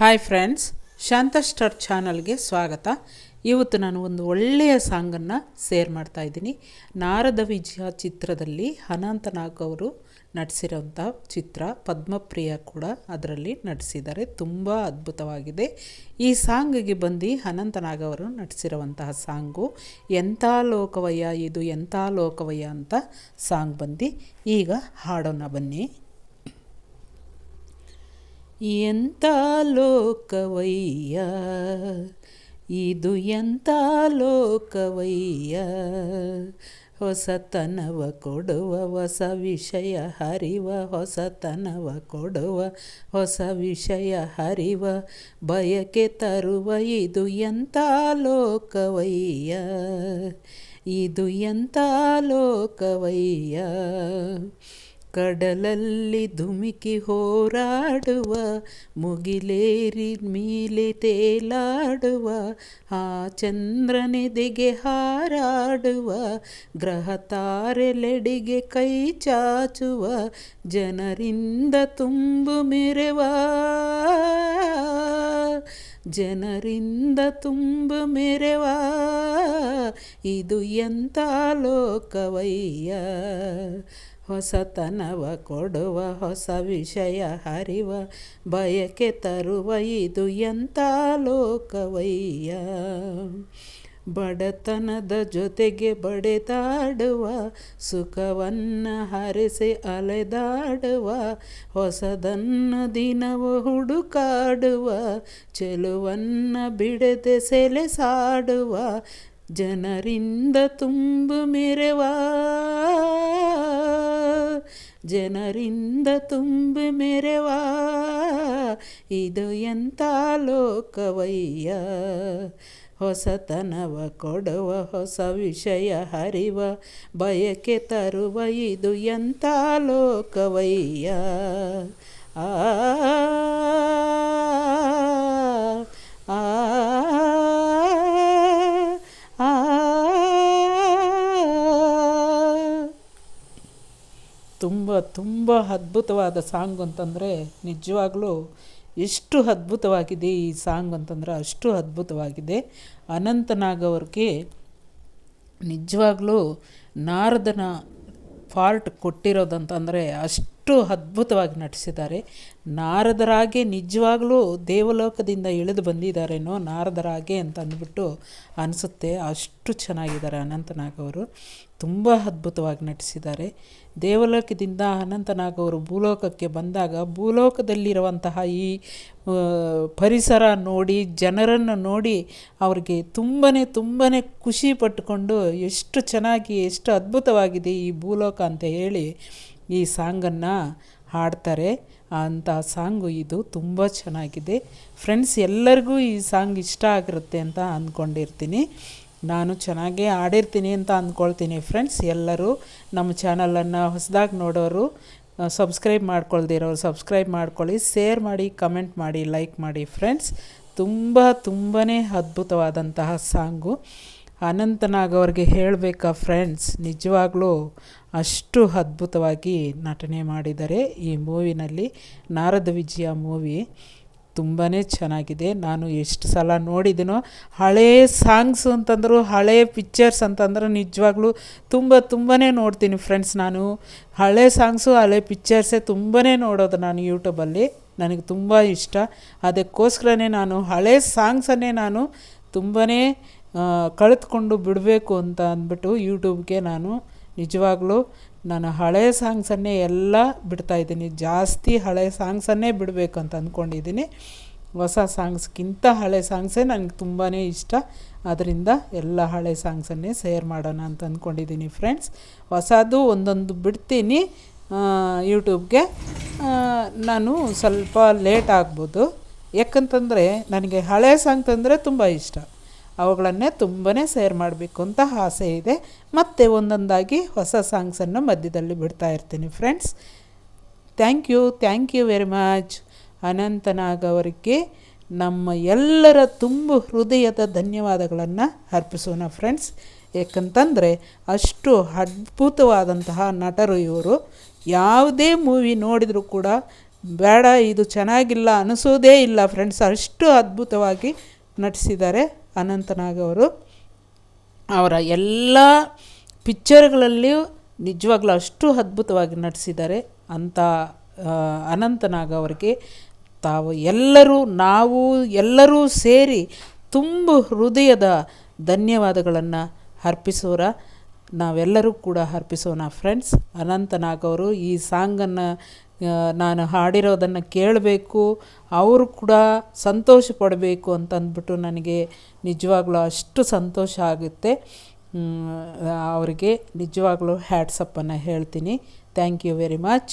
Hi friends ಶಾಂತ star ಚಾನಲ್ಗೆ ಸ್ವಾಗತ. ಇವತ್ತು ನಾನು ಒಂದು ಒಳ್ಳೆಯ ಸಾಂಗನ್ನು ಸೇರ್ ಮಾಡ್ತಾ ಇದ್ದೀನಿ. ನಾರದ ವಿಜಯ ಚಿತ್ರದಲ್ಲಿ ಅನಂತ ನಾಗ್ ಅವರು ನಟಿಸಿರೋಂಥ ಚಿತ್ರ, ಪದ್ಮಪ್ರಿಯ ಕೂಡ ಅದರಲ್ಲಿ ನಟಿಸಿದ್ದಾರೆ ತುಂಬ ಅದ್ಭುತವಾಗಿದೆ. ಈ ಸಾಂಗಿಗೆ ಬಂದು ಅನಂತ ನಾಗ್ ಅವರು ನಟಿಸಿರುವಂತಹ ಸಾಂಗು ಎಂಥ ಲೋಕವಯ್ಯ ಇದು ಎಂಥ ಲೋಕವಯ್ಯ ಅಂತ ಸಾಂಗ್ ಬಂದು ಈಗ ಹಾಡೋಣ ಬನ್ನಿ. ಎಂಥ ಲೋಕವಯ್ಯ? ಇದು ಎಂಥ ಲೋಕವಯ್ಯ? ಹೊಸತನವ ಕೊಡುವ, ಹೊಸ ವಿಷಯ ಹರಿವ, ಹೊಸತನವ ಕೊಡುವ, ಹೊಸ ವಿಷಯ ಹರಿವ, ಬಯಕೆ ತರುವ ಇದು ಎಂಥ ಲೋಕವಯ್ಯ? ಇದು ಎಂಥ ಲೋಕವಯ್ಯ? ಕಡಲಲ್ಲಿ ಧುಮುಕಿ ಹೋರಾಡುವ, ಮುಗಿಲೇರಿ ಮೀಲೆ ತೇಲಾಡುವ, ಆ ಚಂದ್ರನೆದೆಗೆ ಹಾರಾಡುವ ಗ್ರಹ ತಾರೆಲೆಡಿಗೆ ಕೈ ಚಾಚುವ, ಜನರಿಂದ ತುಂಬು ಮೆರೆವ. ಜನರಿಂದ ತುಂಬು ಮೆರೆವ. ಇದು ಎಂಥ ಲೋಕವಯ್ಯ. ಹೊಸತನವ ಕೊಡುವ ಹೊಸ ವಿಷಯ ಹರಿವ ಬಯಕೆ ತರುವ ಇದು ಎಂಥ ಲೋಕವಯ್ಯ? ಬಡತನದ ಜೊತೆಗೆ ಬಡೆದಾಡುವ, ಸುಖವನ್ನು ಹರಿಸಿ ಅಲೆದಾಡುವ, ಹೊಸದನ್ನು ದಿನವ ಹುಡುಕಾಡುವ, ಚೆಲುವನ್ನು ಬಿಡದೆ ಸೆಲೆಸಾಡುವ, ಜನರಿಂದ ತುಂಬು ಮೆರೆವ ಜನರಿಂದ ತುಂಬಿ ಮೆರೆವ. ಇದು ಎಂಥ ಲೋಕವಯ್ಯ. ಹೊಸತನವ ಕೊಡುವ, ಹೊಸ ವಿಷಯ ಹರಿವ. ಬಯಕೆ ತರುವ ಇದು ಎಂಥ ಲೋಕವಯ್ಯ. ಆ ತುಂಬ ತುಂಬ ಅದ್ಭುತವಾದ ಸಾಂಗ್ ಅಂತಂದರೆ ನಿಜವಾಗ್ಲೂ ಎಷ್ಟು ಅದ್ಭುತವಾಗಿದೆ ಈ ಸಾಂಗ್ ಅಂತಂದರೆ ಅಷ್ಟು ಅದ್ಭುತವಾಗಿದೆ. ಅನಂತನಾಗ್ ಅವ್ರಿಗೆ ನಿಜವಾಗ್ಲೂ ನಾರದನ ಫಾಲ್ಟ್ ಕೊಟ್ಟಿರೋದಂತಂದರೆ ಅಷ್ಟು ಅದ್ಭುತವಾಗಿ ನಟಿಸಿದ್ದಾರೆ. ನಾರದರಾಗೆ ನಿಜವಾಗ್ಲೂ ದೇವಲೋಕದಿಂದ ಇಳಿದು ಬಂದಿದ್ದಾರೇನೋ ನಾರದರಾಗೆ ಅಂತ ಅಂದ್ಬಿಟ್ಟು ಅನಿಸುತ್ತೆ. ಅಷ್ಟು ಚೆನ್ನಾಗಿದ್ದಾರೆ ಅನಂತನಾಗ್ ಅವರು. ತುಂಬ ಅದ್ಭುತವಾಗಿ ನಟಿಸಿದ್ದಾರೆ. ದೇವಲೋಕದಿಂದ ಅನಂತನಾಗ್ ಅವರು ಭೂಲೋಕಕ್ಕೆ ಬಂದಾಗ ಭೂಲೋಕದಲ್ಲಿರುವಂತಹ ಈ ಪರಿಸರ ನೋಡಿ, ಜನರನ್ನು ನೋಡಿ ಅವ್ರಿಗೆ ತುಂಬಾ ತುಂಬಾ ಖುಷಿ ಪಟ್ಟುಕೊಂಡು ಎಷ್ಟು ಚೆನ್ನಾಗಿ, ಎಷ್ಟು ಅದ್ಭುತವಾಗಿದೆ ಈ ಭೂಲೋಕ ಅಂತ ಹೇಳಿ ಈ ಸಾಂಗನ್ನು ಹಾಡ್ತಾರೆ. ಅಂತ ಸಾಂಗು ಇದು ತುಂಬ ಚೆನ್ನಾಗಿದೆ. ಫ್ರೆಂಡ್ಸ್ ಎಲ್ಲರಿಗೂ ಈ ಸಾಂಗ್ ಇಷ್ಟ ಆಗಿರುತ್ತೆ ಅಂತ ಅಂದ್ಕೊಂಡಿರ್ತೀನಿ ನಾನು ಚೆನ್ನಾಗೇ ಹಾಡಿರ್ತೀನಿ ಅಂತ ಅಂದ್ಕೊಳ್ತೀನಿ ಫ್ರೆಂಡ್ಸ್ ಎಲ್ಲರೂ ನಮ್ಮ ಚಾನಲನ್ನು ಹೊಸದಾಗಿ ನೋಡೋರು ಸಬ್ಸ್ಕ್ರೈಬ್ ಮಾಡ್ಕೊಳ್ದಿರೋರು ಸಬ್ಸ್ಕ್ರೈಬ್ ಮಾಡ್ಕೊಳ್ಳಿ. ಶೇರ್ ಮಾಡಿ ಕಮೆಂಟ್ ಮಾಡಿ ಲೈಕ್ ಮಾಡಿ ಫ್ರೆಂಡ್ಸ್ ತುಂಬ ತುಂಬಾ ಅದ್ಭುತವಾದಂತಹ ಸಾಂಗು. ಅನಂತನಾಗ್ ಅವ್ರಿಗೆ ಹೇಳಬೇಕಾ, ಫ್ರೆಂಡ್ಸ್, ನಿಜವಾಗ್ಲೂ ಅಷ್ಟು ಅದ್ಭುತವಾಗಿ ನಟನೆ ಮಾಡಿದ್ದಾರೆ ಈ ಮೂವಿನಲ್ಲಿ ನಾರದ ವಿಜಯ ಮೂವಿ ತುಂಬಾ ಚೆನ್ನಾಗಿದೆ. ನಾನು ಎಷ್ಟು ಸಲ ನೋಡಿದ್ದೀನೋ ಹಳೇ ಸಾಂಗ್ಸ್ ಅಂತಂದರು, ಹಳೇ ಪಿಕ್ಚರ್ಸ್ ಅಂತಂದ್ರೆ ನಿಜವಾಗ್ಲೂ ತುಂಬ ತುಂಬಾ ನೋಡ್ತೀನಿ ಫ್ರೆಂಡ್ಸ್ ನಾನು. ಹಳೆ ಸಾಂಗ್ಸು, ಹಳೆ ಪಿಕ್ಚರ್ಸೇ ತುಂಬಾ ನೋಡೋದು ನಾನು ಯೂಟ್ಯೂಬಲ್ಲಿ. ನನಗೆ ತುಂಬ ಇಷ್ಟ. ಅದಕ್ಕೋಸ್ಕರನೇ ನಾನು ಹಳೆ ಸಾಂಗ್ಸನ್ನೇ ನಾನು ತುಂಬಾ ಕಳೆದುಕೊಂಡು ಬಿಡಬೇಕು ಅಂತ ಅಂದ್ಬಿಟ್ಟು ಯೂಟ್ಯೂಬ್ಗೆ ನಾನು ನಿಜವಾಗ್ಲೂ ನಾನು ಹಳೆ ಸಾಂಗ್ಸನ್ನೇ ಎಲ್ಲ ಬಿಡ್ತಾಯಿದ್ದೀನಿ ಜಾಸ್ತಿ ಹಳೆ ಸಾಂಗ್ಸನ್ನೇ ಬಿಡಬೇಕು ಅಂತ ಅಂದ್ಕೊಂಡಿದ್ದೀನಿ. ಹೊಸ ಸಾಂಗ್ಸ್ಗಿಂತ ಹಳೆ ಸಾಂಗ್ಸೇ ನನಗೆ ತುಂಬಾ ಇಷ್ಟ. ಅದರಿಂದ ಎಲ್ಲ ಹಳೆ ಸಾಂಗ್ಸನ್ನೇ ಶೇರ್ ಮಾಡೋಣ ಅಂತ ಅಂದ್ಕೊಂಡಿದ್ದೀನಿ ಫ್ರೆಂಡ್ಸ್ ಹೊಸದು ಒಂದೊಂದು ಬಿಡ್ತೀನಿ ಯೂಟ್ಯೂಬ್ಗೆ ನಾನು ಸ್ವಲ್ಪ ಲೇಟ್ ಆಗ್ಬೋದು. ಯಾಕಂತಂದರೆ ನನಗೆ ಹಳೆ ಸಾಂಗ್ ತಂದರೆ ತುಂಬ ಇಷ್ಟ. ಅವುಗಳನ್ನೇ ತುಂಬನೇ ಸೇರ್ ಮಾಡಬೇಕು ಅಂತ ಆಸೆ ಇದೆ. ಮತ್ತು ಒಂದೊಂದಾಗಿ ಹೊಸ ಸಾಂಗ್ಸನ್ನು ಮಧ್ಯದಲ್ಲಿ ಬಿಡ್ತಾ ಇರ್ತೀನಿ friends. Thank you thank you very much. Anant Nag ಅವರಿಗೆ ನಮ್ಮ ಎಲ್ಲರ ತುಂಬ ಹೃದಯದ ಧನ್ಯವಾದಗಳನ್ನು ಅರ್ಪಿಸೋಣ ಫ್ರೆಂಡ್ಸ್. ಏಕಂತಂದರೆ ಅಷ್ಟು ಅದ್ಭುತವಾದಂತಹ ನಟರು ಇವರು. ಯಾವುದೇ ಮೂವಿ ನೋಡಿದರೂ ಕೂಡ ಬೇಡ, ಇದು ಚೆನ್ನಾಗಿಲ್ಲ, ಅನಿಸೋದೇ ಇಲ್ಲ ಫ್ರೆಂಡ್ಸ್. ಅಷ್ಟು ಅದ್ಭುತವಾಗಿ ನಟಿಸಿದ್ದಾರೆ. ಅನಂತನಾಗ್ ಅವರು. ಅವರ ಎಲ್ಲ ಪಿಕ್ಚರ್ಗಳಲ್ಲಿಯೂ ನಿಜವಾಗ್ಲೂ ಅಷ್ಟು ಅದ್ಭುತವಾಗಿ ನಟಿಸಿದ್ದಾರೆ ಅಂಥ ಅನಂತನಾಗ್ ಅವರಿಗೆ ತಾವು ಎಲ್ಲರೂ, ನಾವು ಎಲ್ಲರೂ ಸೇರಿ ತುಂಬ ಹೃದಯದ ಧನ್ಯವಾದಗಳನ್ನು ಅರ್ಪಿಸೋರ. ನಾವೆಲ್ಲರೂ ಕೂಡ ಅರ್ಪಿಸೋಣ ಫ್ರೆಂಡ್ಸ್ ಅನಂತನಾಗ್ ಅವರು ಈ ಸಾಂಗನ್ನು ನಾನು ಹಾಡಿರೋದನ್ನು ಕೇಳಬೇಕು, ಅವರು ಕೂಡ ಸಂತೋಷ ಪಡಬೇಕು ಅಂತಂದ್ಬಿಟ್ಟು ನನಗೆ ನಿಜವಾಗ್ಲೂ ಅಷ್ಟು ಸಂತೋಷ ಆಗುತ್ತೆ. ಅವರಿಗೆ ನಿಜವಾಗ್ಲೂ ಹ್ಯಾಟ್ಸಪ್ಪನ್ನು ಹೇಳ್ತೀನಿ. Thank you very much.